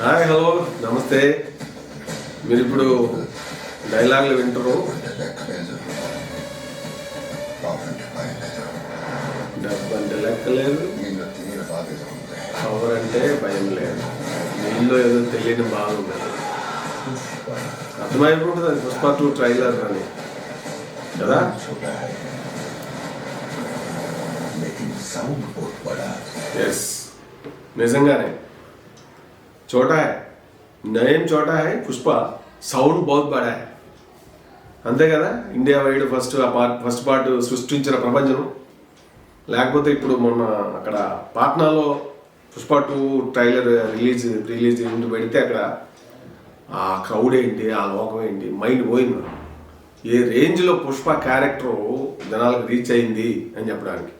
Hi hello. నమస్తే. మీరు ఇప్పుడు డైలాగ్లు వింటారు? డబ్బు అంటే లెక్క లేదు. పవర్ అంటే భయం లేదు. నీళ్ళు ఏదో తెలియని బాగుంది అర్థమైపోతుంది? అది పుష్ప టూ ట్రైలర్ అని. కదా? ఎస్ నిజంగానే. చోటా है। నయం చోటా హై పుష్ప సౌండ్ బహుత్ బడా హై అంతే కదా ఇండియా వైడ్ ఫస్ట్ ఆ పార్ట్ ఫస్ట్ పార్ట్ సృష్టించిన ప్రపంచం లేకపోతే ఇప్పుడు మొన్న అక్కడ పాట్నాలో Pushpa two trailer release release ఇంటి పెడితే అక్కడ ఆ క్రౌడ్ ఏంటి ఆ లోకం ఏంటి మైండ్ పోయింది. ఏ రేంజ్లో పుష్ప క్యారెక్టర్ జనాలకు రీచ్ అయింది అని చెప్పడానికి.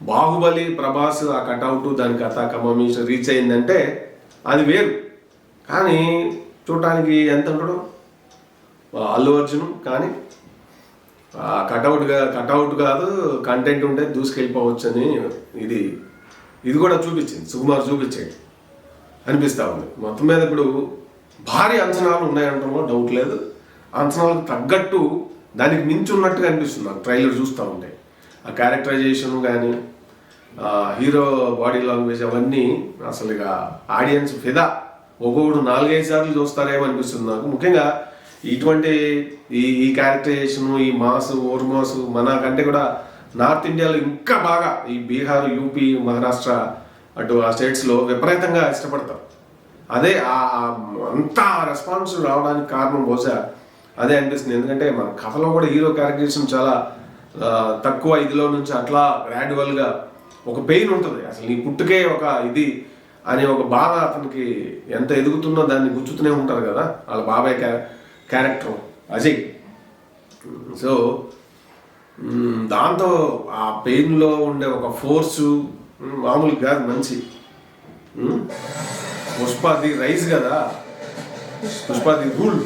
బాహుబలి ప్రభాస్ ఆ కటౌట్ దాని కథ కమమీష రీచ్ అయిందంటే అది వేరు. కానీ చూడటానికి ఎంత ఉంటాడు? అల్లు అర్జున్ కానీ కటౌట్గా కటౌట్ కాదు కంటెంట్ ఉంటే దూసుకెళ్ళిపోవచ్చు అని ఇది ఇది కూడా చూపించింది. సుకుమార్ చూపించేది. అనిపిస్తూ ఉంది. మొత్తం మీద ఇప్పుడు భారీ అంచనాలు ఉన్నాయంటంలో డౌట్ లేదు. అంచనాలకు తగ్గట్టు దానికి మించి ఉన్నట్టుగా అనిపిస్తుంది. నాకు ట్రైలర్ చూస్తూ ఉంటే. ఆ క్యారెక్టరైజేషన్ కానీ హీరో బాడీ లాంగ్వేజ్ అవన్నీ అసలు ఇక ఆడియన్స్ ఫిదా. ఒక్కొక్కడు నాలుగైదు సార్లు చూస్తారేమో అనిపిస్తుంది నాకు. ముఖ్యంగా ఇటువంటి ఈ ఈ క్యారెక్టరైజేషన్ ఈ మాస్ ఓర్ మాస్ మన కంటే కూడా నార్త్ ఇండియాలో ఇంకా బాగా ఈ బీహార్ యూపీ మహారాష్ట్ర అటు ఆ స్టేట్స్లో విపరీతంగా ఇష్టపడతారు. అదే ఆ- అంతా అంత రెస్పాన్స్ రావడానికి కారణం బహుశా అదే అనిపిస్తుంది. ఎందుకంటే మన కథలో కూడా హీరో క్యారెక్టరేషన్ చాలా తక్కువ ఇదిలో నుంచి అట్లా గ్రాడ్యువల్గా ఒక పెయిన్ ఉంటుంది. అసలు నీ పుట్టుకే ఒక ఇది అనే ఒక బాధ అతనికి ఎంత ఎదుగుతున్నా దాన్ని గుచ్చుతూనే ఉంటారు కదా వాళ్ళ బాబాయ్ క్యారెక్టర్ అజయ్. సో దాంతో ఆ పెయిన్లో ఉండే ఒక ఫోర్సు మామూలు కాదు మంచి. మ్మ్? పుష్పది రైస్ కదా. పుష్పది రూల్.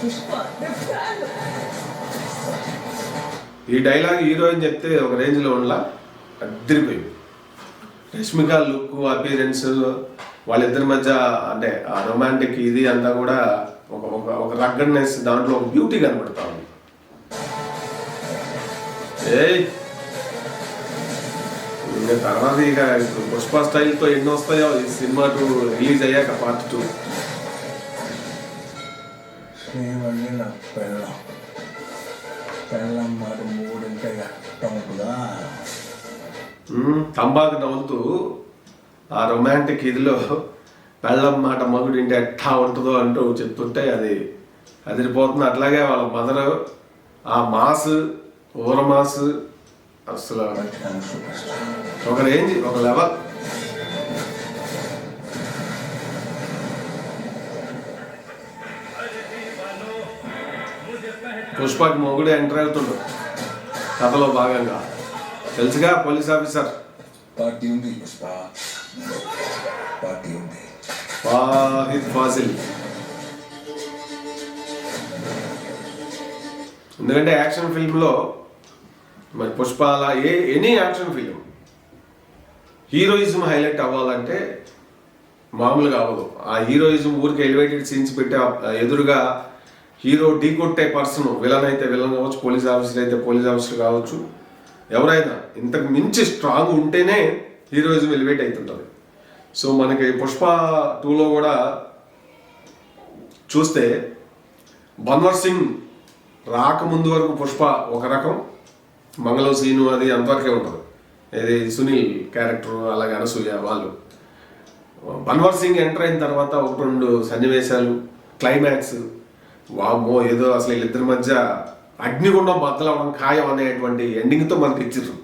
పుష్ప ఈ డైలాగ్ హీరోయిన్ చెప్తే ఒక రేంజ్లో ఉండలా. అద్దరిపోయింది. రష్మిక లుక్ అపీరెన్స్ వాళ్ళిద్దరి మధ్య అంటే ఆ రొమాంటిక్ ఇది అంతా కూడా ఒక ఒక ఒక రగ్గడ్నెస్ దాంట్లో ఒక బ్యూటీ కనబడతా ఉంది. ఏయ్! ఇంకా తర్వాత ఇక పుష్ప స్టైల్తో ఎన్ని వస్తాయో ఈ సినిమా టూ రిలీజ్ అయ్యాక పార్ట్ టూ పెళ్ళం తంబాకు నవ్వుతూ ఆ రొమాంటిక్ ఇదిలో పెళ్ళం మాట మగుడు ఇంటి ఎట్టా ఉంటుందో అంటూ చెప్తుంటే అది అదిరిపోతుంది. అట్లాగే వాళ్ళ మదర్ ఆ మాస్ ఊర మాస్ అసలు ఒక రేంజ్ ఒక లెవెల్. పుష్పకి మొగుడు ఎంటర్ అవుతుండు. కథలో భాగంగా. తెలుసుగా పోలీస్ ఆఫీసర్? పార్టీ ఉంది పుష్ప. పార్టీ ఉంది. వాహిద్ ఫాజిల్ ఎందుకంటే యాక్షన్ ఫిల్మ్లో మరి పుష్ప అలా ఏ any action film heroism highlight అవ్వాలంటే మామూలుగా అవ్వదు. ఆ హీరోయిజం ఊరికి ఎలివేటెడ్ సీన్స్ పెట్టి ఎదురుగా హీరో ఢీ కొట్టే పర్సన్ విలన్ అయితే విలన్ కావచ్చు పోలీస్ ఆఫీసర్ అయితే పోలీస్ ఆఫీసర్ కావచ్చు. ఎవరైనా ఇంతకు మించి స్ట్రాంగ్ ఉంటేనే హీరోయిజం ఎలివేట్ అవుతుంటుంది. సో మనకి పుష్ప టూలో కూడా చూస్తే బన్వర్ సింగ్ రాకముందు వరకు పుష్ప ఒక రకం మంగళం సీను అది అంతవరకే ఉంటుంది. ఇది సునీల్ క్యారెక్టర్ అలాగే అనసూయ వాళ్ళు. బన్వర్ సింగ్ ఎంటర్ అయిన తర్వాత ఒక రెండు సన్నివేశాలు క్లైమాక్స్ వామ్మో ఏదో అసలు వీళ్ళిద్దరి మధ్య అగ్నిగుండం బద్దలవడం ఖాయం అనేటువంటి ఎండింగ్తో మనకి ఇచ్చారు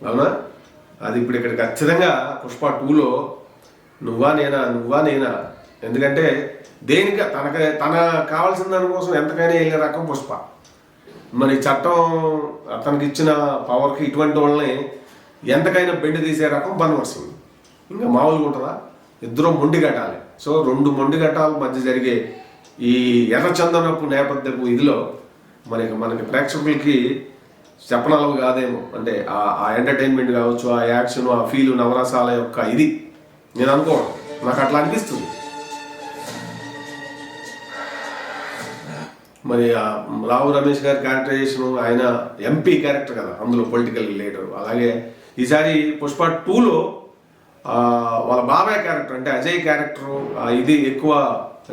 అవునా? అది ఇప్పుడు ఇక్కడ ఖచ్చితంగా పుష్ప టూలో నువ్వా నేనా నువ్వా నేనా? ఎందుకంటే దేనికి తనకి తన కావాల్సిన దానికోసం ఎంతకైనా వెళ్ళే రకం పుష్ప. మరి చట్టం అతనికి ఇచ్చిన పవర్కి ఇటువంటి వాళ్ళని ఎంతకైనా బెండ్ తీసే రకం బన్వర్సింగ్ ఇంకా మామూలుగా ఉంటుందా? ఇద్దరు మొండి కట్టాలి సో రెండు మొండి కట్టాల మధ్య జరిగే ఈ ఎర్రచందనపు నేపథ్యపు ఇదిలో మనకి మనకి ప్రేక్షకులకి చెప్పనలవు కాదేమో. అంటే ఆ ఎంటర్టైన్మెంట్ కావచ్చు ఆ యాక్షన్ ఆ ఫీల్ నవరసాల యొక్క ఇది. నేను అనుకో నాకు అట్లా అనిపిస్తుంది. మరి రావు రమేష్ గారి క్యారెక్టరైజేషన్ ఆయన ఎంపీ క్యారెక్టర్ కదా అందులో పొలిటికల్ లీడర్ అలాగే ఈసారి పుష్ప టూలో వాళ్ళ బాబాయ్ క్యారెక్టర్ అంటే అజయ్ క్యారెక్టర్ ఇది ఎక్కువ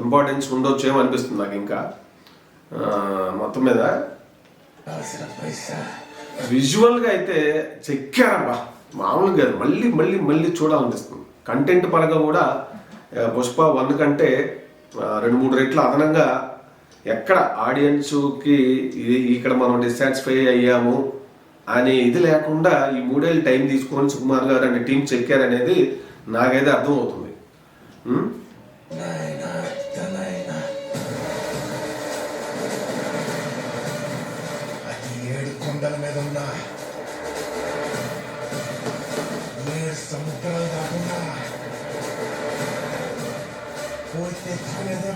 ఇంపార్టెన్స్ ఉండొచ్చేమో అనిపిస్తుంది నాకు ఇంకా. మొత్తం మీద విజువల్గా అయితే చెక్కారబ్బా. మామూలుగా మళ్ళీ మళ్ళీ మళ్ళీ చూడాలనిపిస్తుంది. కంటెంట్ పరంగా కూడా పుష్ప వన్ కంటే రెండు మూడు రెట్లు అదనంగా ఎక్కడ ఆడియన్స్కి ఇది ఇక్కడ మనం డిస్సాటిస్ఫై అయ్యాము అనే ఇది లేకుండా ఈ మూడేళ్ళు టైం తీసుకొని సుకుమార్ గారు అనే టీం చెక్కారనేది నాకైతే అర్థమవుతుంది. ఏడు కొండల మీద ఉన్న సముద్రాలు కాకుండా పోయి తెచ్చుకునేదే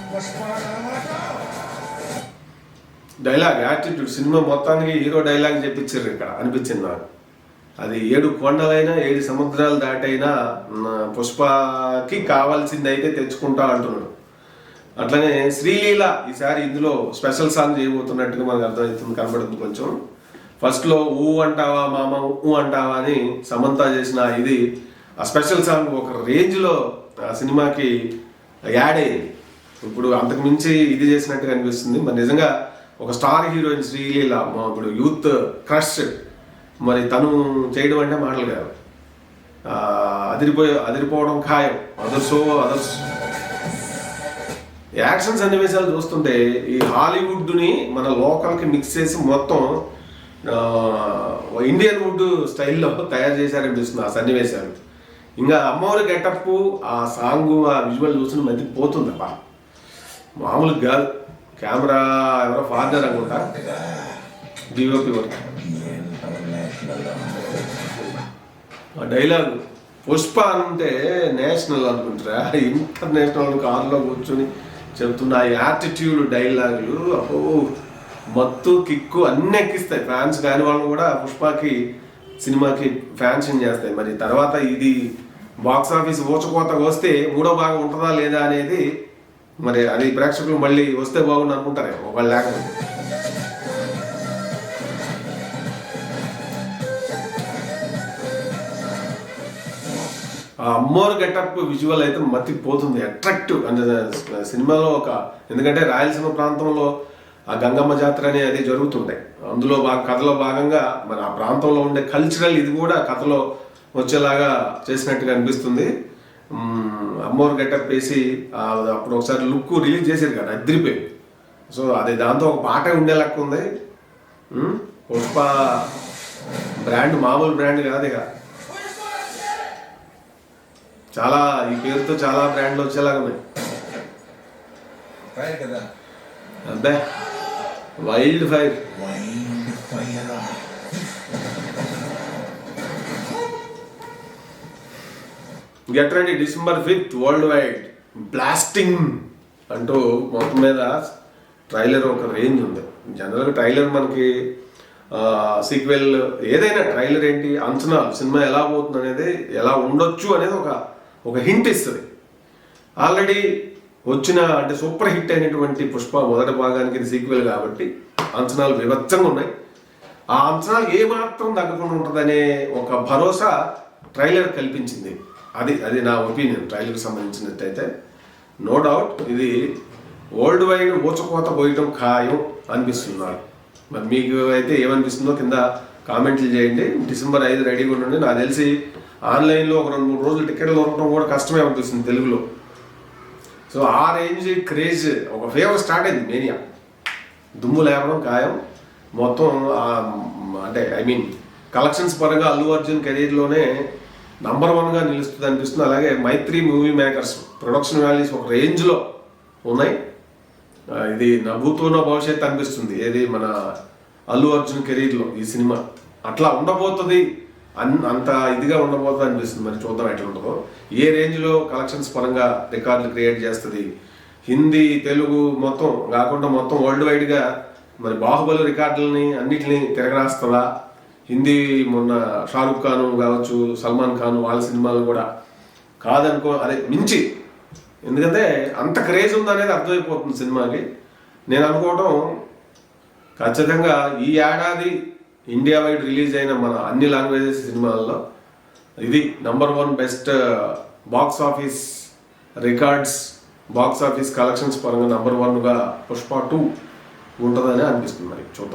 డైలాగ్ యాటిట్యూడ్ సినిమా మొత్తానికి హీరో డైలాగ్ చెప్పించారు ఇక్కడ అనిపించింది నాకు. అది ఏడు కొండలైనా ఏడు సముద్రాలు దాటైనా పుష్పకి కావాల్సింది అయితే తెచ్చుకుంటా అంటున్నాడు. అట్లనే శ్రీలీల ఈసారి ఇందులో స్పెషల్ సాంగ్ చేయబోతున్నట్టుగా మనకు అర్థమవుతుంది కనబడుతుంది కొంచెం. ఫస్ట్లో ఊ అంటావా మామ ఊ అంటావా అని సమంత చేసిన ఇది ఆ స్పెషల్ సాంగ్ ఒక రేంజ్లో ఆ సినిమాకి యాడ్ అయ్యింది ఇప్పుడు అంతకు మించి ఇది చేసినట్టుగా అనిపిస్తుంది. మరి నిజంగా ఒక స్టార్ హీరోయిన్ శ్రీలీల మా ఇప్పుడు యూత్ క్రష్ మరి తను చేయడం అంటే మాటలు కాదు. అదిరిపోయే అదిరిపోయి అదిరిపోవడం ఖాయం. అదర్సో అదర్స్ యాక్షన్ సన్నివేశాలు చూస్తుంటే ఈ హాలీవుడ్ని మన లోకల్కి మిక్స్ చేసి మొత్తం ఇండియన్ వుడ్ స్టైల్లో తయారు చేశారనిపిస్తుంది ఆ సన్నివేశాలు. ఇంకా అమ్మవారి గెటప్ ఆ సాంగ్ ఆ విజువల్ చూసిన మధ్య పోతుంది అబ్బా మామూలుగా కాదు. కెమెరా ఎవరో ఫాదర్ అనుకుంటా. డిఓపి ఆ డైలాగ్ పుష్ప అంటే నేషనల్ అనుకుంటారా? ఇంటర్నేషనల్ కార్లో కూర్చొని చెప్తున్న ఆ యాటిట్యూడ్ డైలాగులు అబ్బో మత్తు కిక్కు అన్ని ఎక్కిస్తాయి. ఫ్యాన్స్ కాని వాళ్ళు కూడా పుష్పకి సినిమాకి ఫ్యాన్షన్ చేస్తాయి. మరి తర్వాత ఇది బాక్స్ ఆఫీస్ ఊచకోతకు వస్తే మూడో భాగం ఉంటుందా లేదా అనేది మరి అది ప్రేక్షకులు మళ్ళీ వస్తే బాగుండు అనుకుంటారే ఒకళ్ళు లేకపోతే. ఆ అమ్మోరు గెటప్ విజువల్ అయితే మతిపోతుంది అట్రాక్టివ్ అంటే సినిమాలో ఒక ఎందుకంటే రాయలసీమ ప్రాంతంలో ఆ గంగమ్మ జాతర అనేది అది జరుగుతుండే. అందులో బాగా కథలో భాగంగా మరి ఆ ప్రాంతంలో ఉండే కల్చరల్ ఇది కూడా కథలో వచ్చేలాగా చేసినట్టుగా అనిపిస్తుంది. అమ్మోరు గెటప్ వేసి అప్పుడు ఒకసారి లుక్ రిలీజ్ చేశారు కదా అదిరిపోయింది. సో అది దాంతో ఒక పాట ఉండే లెక్క ఉంది. పుష్ప బ్రాండ్ మామూలు బ్రాండ్ కాదు ఇక. చాలా ఈ పేరుతో చాలా బ్రాండ్లు వచ్చేలాగా ఉన్నాయి. అబ్బే wild fire get ready December fifth worldwide. Blasting అంటూ మొత్తం మీద ట్రైలర్ ఒక రేంజ్ ఉంది. జనరల్గా ట్రైలర్ మనకి సీక్వెల్ ఏదైనా ట్రైలర్ ఏంటి అంచనా సినిమా ఎలా పోతుంది అనేది ఎలా ఉండొచ్చు అనేది ఒక ఒక హింట్ ఇస్తుంది. ఆల్రెడీ వచ్చిన అంటే సూపర్ హిట్ అయినటువంటి పుష్ప మొదటి భాగానికి ఇది సీక్వెల్ కాబట్టి అంచనాలు వివచ్చంగా ఉన్నాయి. ఆ అంచనాలు ఏమాత్రం తగ్గకుండా ఉంటుందనే ఒక భరోసా ట్రైలర్ కల్పించింది. అది అది నా ఒపీనియన్ ట్రైలర్కి సంబంధించినట్టయితే. నో డౌట్ ఇది వరల్డ్ వైడ్ ఊచకోత పోయటం ఖాయం అనిపిస్తున్నారు. మరి మీకు అయితే ఏమనిపిస్తుందో కింద కామెంట్లు చేయండి. డిసెంబర్ ఐదు రెడీగా ఉండండి. నాకు తెలిసి ఆన్లైన్లో ఒక రెండు మూడు రోజులు టికెట్లు దొరకడం కూడా కష్టమే అనిపిస్తుంది తెలుగులో. సో ఆ రేంజ్ క్రేజ్ ఒక ఫేవర్ స్టార్ట్ అయింది మేనియా దుమ్ము లేపడం ఖాయం. మొత్తం అంటే ఐ మీన్ కలెక్షన్స్ పరంగా అల్లు అర్జున్ కెరీర్లోనే నంబర్ వన్గా నిలుస్తుంది అనిపిస్తుంది. అలాగే Mythri movie makers production values ఒక రేంజ్లో ఉన్నాయి. ఇది నవ్వుతో భవిష్యత్ భవిష్యత్తు అనిపిస్తుంది. ఏది మన అల్లు అర్జున్ కెరీర్లో ఈ సినిమా. అట్లా ఉండబోతుంది అన్ అంత ఇదిగా ఉండబోతుంది అనిపిస్తుంది. మరి చూద్దాం ఎట్లా ఉంటుందో. ఏ రేంజ్లో కలెక్షన్స్ పరంగా రికార్డులు క్రియేట్ చేస్తుంది. హిందీ తెలుగు మొత్తం కాకుండా మొత్తం వరల్డ్ వైడ్గా మరి బాహుబలి రికార్డులని అన్నిటిని తిరగరాస్తుందా? హిందీ మొన్న షారుఖ్ ఖాన్ కావచ్చు సల్మాన్ ఖాన్ వాళ్ళ సినిమాలు కూడా కాదనుకో అదే మించి. ఎందుకంటే అంత క్రేజ్ ఉందనేది అర్థమైపోతుంది సినిమాకి. నేను అనుకోవటం ఖచ్చితంగా ఈ ఏడాది ఇండియా వైడ్ రిలీజ్ అయిన మన అన్ని లాంగ్వేజెస్ సినిమాల్లో ఇది number one best uh, box office records box office collections పరంగా నంబర్ వన్గా పుష్ప టూ ఉంటుందని అనిపిస్తుంది మరి. చూద్దాం.